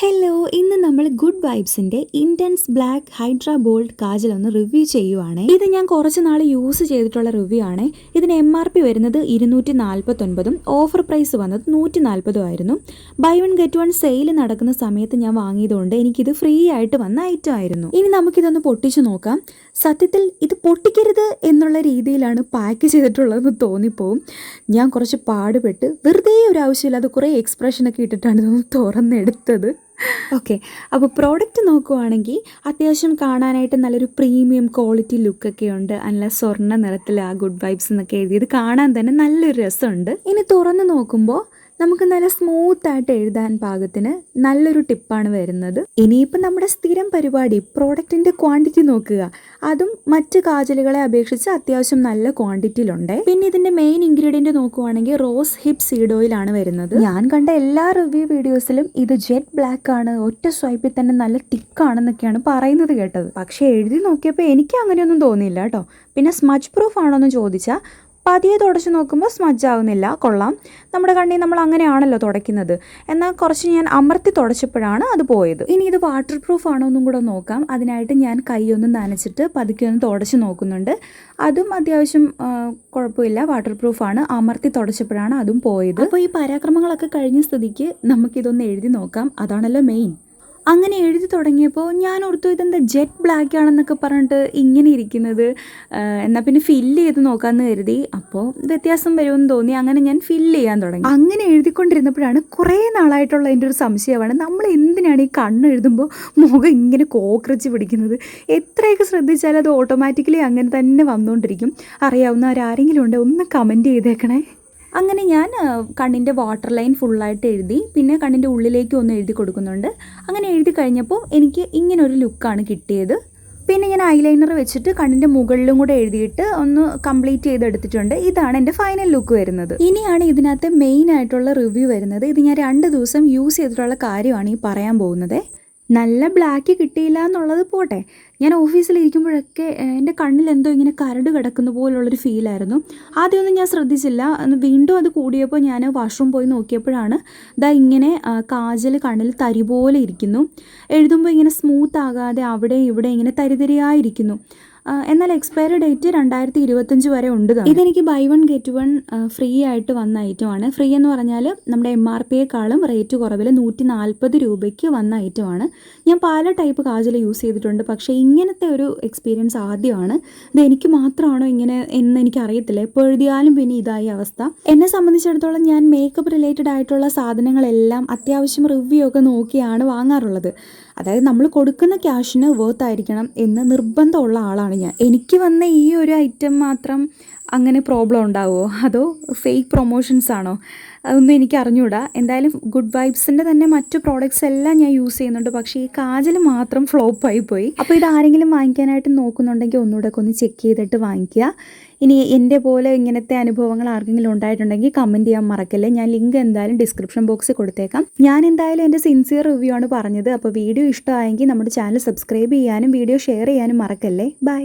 Hello ഇന്ന് നമ്മൾ good വൈബ്സിന്റെ intense black hydra bold kajal ഒന്ന് റിവ്യൂ ചെയ്യുവാണ്. ഇത് ഞാൻ കുറച്ച് നാൾ യൂസ് ചെയ്തിട്ടുള്ള റിവ്യൂ ആണ്. ഇതിന് എം ആർ പി വരുന്നത് ഇരുന്നൂറ്റി നാൽപ്പത്തൊൻപതും ഓഫർ പ്രൈസ് വന്നത് നൂറ്റി നാൽപ്പതും ആയിരുന്നു buy one get one sale നടക്കുന്ന സമയത്ത് ഞാൻ വാങ്ങിയതുകൊണ്ട് എനിക്കിത് ഫ്രീ ആയിട്ട് വന്ന ഐറ്റം ആയിരുന്നു. ഇനി നമുക്കിതൊന്ന് പൊട്ടിച്ചു നോക്കാം. സത്യത്തിൽ ഇത് പൊട്ടിക്കരുത് എന്നുള്ള രീതിയിലാണ് പാക്ക് ചെയ്തിട്ടുള്ളതെന്ന് തോന്നിപ്പോവും. ഞാൻ കുറച്ച് പാടുപെട്ട് വെറുതെ ഒരു ആവശ്യമില്ലാതെ കുറേ എക്സ്പ്രഷനൊക്കെ ഇട്ടിട്ടാണ് ഇതൊന്ന് തുറന്നെടുത്തത്. ഓക്കെ അപ്പോൾ പ്രോഡക്റ്റ് നോക്കുവാണെങ്കിൽ അത്യാവശ്യം കാണാനായിട്ട് നല്ലൊരു പ്രീമിയം ക്വാളിറ്റി ലുക്കൊക്കെ ഉണ്ട്. നല്ല സ്വർണ നിറത്തിൽ ആ ഗുഡ് വൈബ്സ് എന്നൊക്കെ എഴുതിയത് കാണാൻ തന്നെ നല്ലൊരു രസമുണ്ട്. ഇനി തുറന്ന് നോക്കുമ്പോൾ നമുക്ക് നല്ല സ്മൂത്ത് ആയിട്ട് എഴുതാൻ പാകത്തിന് നല്ലൊരു ടിപ്പാണ് വരുന്നത്. ഇനിയിപ്പോൾ നമ്മുടെ സ്ഥിരം പരിപാടി പ്രോഡക്റ്റിന്റെ ക്വാണ്ടിറ്റി നോക്കുക. അതും മറ്റ് കാജലുകളെ അപേക്ഷിച്ച് അത്യാവശ്യം നല്ല ക്വാണ്ടിറ്റിയിലുണ്ട് പിന്നെ ഇതിന്റെ മെയിൻ ഇൻഗ്രീഡിയന്റ് നോക്കുവാണെങ്കിൽ റോസ് ഹിപ് സീഡ് ഓയിലാണ് വരുന്നത്. ഞാൻ കണ്ട എല്ലാ റിവ്യൂ വീഡിയോസിലും ഇത് ജെറ്റ് ബ്ലാക്ക് ആണ് ഒറ്റ സ്വൈപ്പിൽ തന്നെ നല്ല തിക്കാണെന്നൊക്കെയാണ് പറയുന്നത് കേട്ടത്. പക്ഷേ എഴുതി നോക്കിയപ്പോൾ എനിക്ക് അങ്ങനെയൊന്നും തോന്നിയില്ല കേട്ടോ. പിന്നെ സ്മച്ച് പ്രൂഫ് ആണോ എന്ന് ചോദിച്ചാൽ പതിയെ തുടച്ച് നോക്കുമ്പോൾ സ്മജ് ആവുന്നില്ല. കൊള്ളാം. നമ്മുടെ കണ്ണി നമ്മൾ അങ്ങനെയാണല്ലോ തുടയ്ക്കുന്നത്. എന്നാൽ കുറച്ച് ഞാൻ അമർത്തി തുടച്ചപ്പോഴാണ് അത് പോയത്. ഇനി ഇത് വാട്ടർ പ്രൂഫ് ആണോ എന്നും കൂടെ നോക്കാം. അതിനായിട്ട് ഞാൻ കൈയൊന്നും നനച്ചിട്ട് പതുക്കെ ഒന്ന് തുടച്ച് നോക്കുന്നുണ്ട്. അതും അത്യാവശ്യം കുഴപ്പമില്ല. വാട്ടർ പ്രൂഫാണ് അമർത്തി തുടച്ചപ്പോഴാണ് അതും പോയത്. അപ്പോൾ ഈ പരാക്രമങ്ങളൊക്കെ കഴിഞ്ഞ സ്ഥിതിക്ക് നമുക്കിതൊന്ന് എഴുതി നോക്കാം. അതാണല്ലോ മെയിൻ അങ്ങനെ എഴുതി തുടങ്ങിയപ്പോൾ ഞാൻ ഓർത്തു ഇതെന്താ ജെറ്റ് ബ്ലാക്ക് ആണെന്നൊക്കെ പറഞ്ഞിട്ട് ഇങ്ങനെ ഇരിക്കുന്നത്. എന്നാൽ പിന്നെ ഫില്ല് ചെയ്ത് നോക്കാമെന്ന് കരുതി. അപ്പോൾ വ്യത്യാസം വരുമെന്ന് തോന്നി. അങ്ങനെ ഞാൻ ഫില്ല് ചെയ്യാൻ തുടങ്ങി. അങ്ങനെ എഴുതിക്കൊണ്ടിരുന്നപ്പോഴാണ് കുറേ നാളായിട്ടുള്ള എന്റെ ഒരു സംശയമാണ്. നമ്മൾ എന്തിനാണ് ഈ കണ്ണ് എഴുതുമ്പോൾ മുഖം ഇങ്ങനെ കോക്രച്ച് പിടിക്കുന്നത്? എത്രയൊക്കെ ശ്രദ്ധിച്ചാലും അത് ഓട്ടോമാറ്റിക്കലി അങ്ങനെ തന്നെ വന്നുകൊണ്ടിരിക്കും. അറിയാവുന്നവരാരെങ്കിലും ഉണ്ടോ? ഒന്ന് കമന്റ് ചെയ്തേക്കണേ. അങ്ങനെ ഞാൻ കണ്ണിന്റെ വാട്ടർ ലൈൻ ഫുള്ളായിട്ട് എഴുതി പിന്നെ കണ്ണിന്റെ ഉള്ളിലേക്ക് ഒന്ന് എഴുതി കൊടുക്കുന്നുണ്ട്. അങ്ങനെ എഴുതി കഴിഞ്ഞപ്പോൾ എനിക്ക് ഇങ്ങനൊരു ലുക്കാണ് കിട്ടിയത്. പിന്നെ ഞാൻ ഐലൈനർ വെച്ചിട്ട് കണ്ണിന്റെ മുകളിലും കൂടെ എഴുതിയിട്ട് ഒന്ന് കംപ്ലീറ്റ് ചെയ്തെടുത്തിട്ടുണ്ട്. ഇതാണ് എന്റെ ഫൈനൽ ലുക്ക് വരുന്നത്. ഇനിയാണ് ഇതിനകത്ത് മെയിൻ ആയിട്ടുള്ള റിവ്യൂ വരുന്നത്. ഇത് ഞാൻ രണ്ട് ദിവസം യൂസ് ചെയ്തിട്ടുള്ള കാര്യമാണ് ഈ പറയാൻ പോകുന്നത്. നല്ല ബ്ലാക്ക് കിട്ടിയില്ല എന്നുള്ളത് പോട്ടെ. ഞാൻ ഓഫീസിൽ ഇരിക്കുമ്പോഴൊക്കെ എന്റെ കണ്ണിൽ എന്തോ ഇങ്ങനെ കരട് കിടക്കുന്ന പോലുള്ളൊരു ഫീലായിരുന്നു ആദ്യമൊന്നും ഞാൻ ശ്രദ്ധിച്ചില്ല. വീണ്ടും അത് കൂടിയപ്പോൾ ഞാൻ വാഷ്റൂം പോയി നോക്കിയപ്പോഴാണ് ദാ ഇങ്ങനെ കാജൽ കണ്ണിൽ തരി പോലെ ഇരിക്കുന്നു. എഴുതുമ്പോൾ ഇങ്ങനെ സ്മൂത്ത് ആകാതെ അവിടെ ഇവിടെ ഇങ്ങനെ തരിതരിയായിരിക്കുന്നു. എന്നാൽ എക്സ്പയറി ഡേറ്റ് രണ്ടായിരത്തി ഇരുപത്തഞ്ച് വരെ ഉണ്ട് ഇതെനിക്ക് buy one get one free ആയിട്ട് വന്ന ഐറ്റമാണ് ഫ്രീ എന്ന് പറഞ്ഞാൽ നമ്മുടെ എം ആർ പിയെക്കാളും റേറ്റ് കുറവിൽ നൂറ്റി നാൽപ്പത് രൂപയ്ക്ക് വന്ന ഐറ്റമാണ് ഞാൻ പല ടൈപ്പ് കാജൽ യൂസ് ചെയ്തിട്ടുണ്ട്. പക്ഷേ ഇങ്ങനത്തെ ഒരു എക്സ്പീരിയൻസ് ആദ്യമാണ്. ഇത് എനിക്ക് മാത്രമാണോ ഇങ്ങനെ എന്ന് എനിക്ക് അറിയത്തില്ല എപ്പോൾ എഴുതിയാലും പിന്നെ ഇതായി അവസ്ഥ. എന്നെ സംബന്ധിച്ചിടത്തോളം ഞാൻ മേക്കപ്പ് റിലേറ്റഡ് ആയിട്ടുള്ള സാധനങ്ങളെല്ലാം അത്യാവശ്യം റിവ്യൂ ഒക്കെ നോക്കിയാണ് വാങ്ങാറുള്ളത്. അതായത് നമ്മൾ കൊടുക്കുന്ന ക്യാഷിന് വർത്ത് ആയിരിക്കണം എന്ന് നിർബന്ധമുള്ള ആളാണ്. ഞാൻ. എനിക്ക് വന്ന ഈ ഒരു ഐറ്റം മാത്രം അങ്ങനെ പ്രോബ്ലം ഉണ്ടാവുമോ? അതോ ഫേക്ക് പ്രൊമോഷൻസ് ആണോ? അതൊന്നും എനിക്ക് അറിഞ്ഞുകൂടാ എന്തായാലും ഗുഡ് വൈബ്സിന്റെ തന്നെ മറ്റു പ്രോഡക്ട്സ് എല്ലാം ഞാൻ യൂസ് ചെയ്യുന്നുണ്ട്. പക്ഷേ ഈ കാജൽ മാത്രം ഫ്ലോപ്പ് ആയി പോയി. അപ്പോൾ ഇത് ആരെങ്കിലും വാങ്ങിക്കാനായിട്ട് നോക്കുന്നുണ്ടെങ്കിൽ ഒന്നുകൂടെ ഒന്ന് ചെക്ക് ചെയ്തിട്ട് വാങ്ങിക്കുക. ഇനി എന്റെ പോലെ ഇങ്ങനത്തെ അനുഭവങ്ങൾ ആർക്കെങ്കിലും ഉണ്ടായിട്ടുണ്ടെങ്കിൽ കമന്റ് ചെയ്യാൻ മറക്കല്ലേ. ഞാൻ ലിങ്ക് എന്തായാലും ഡിസ്ക്രിപ്ഷൻ ബോക്സിൽ കൊടുത്തേക്കാം. ഞാൻ എന്തായാലും എന്റെ സിൻസിയർ റിവ്യൂ ആണ് പറഞ്ഞത്. അപ്പോൾ വീഡിയോ ഇഷ്ടമായെങ്കിൽ നമ്മുടെ ചാനൽ സബ്സ്ക്രൈബ് ചെയ്യാനും വീഡിയോ ഷെയർ ചെയ്യാനും മറക്കല്ലേ. ബൈ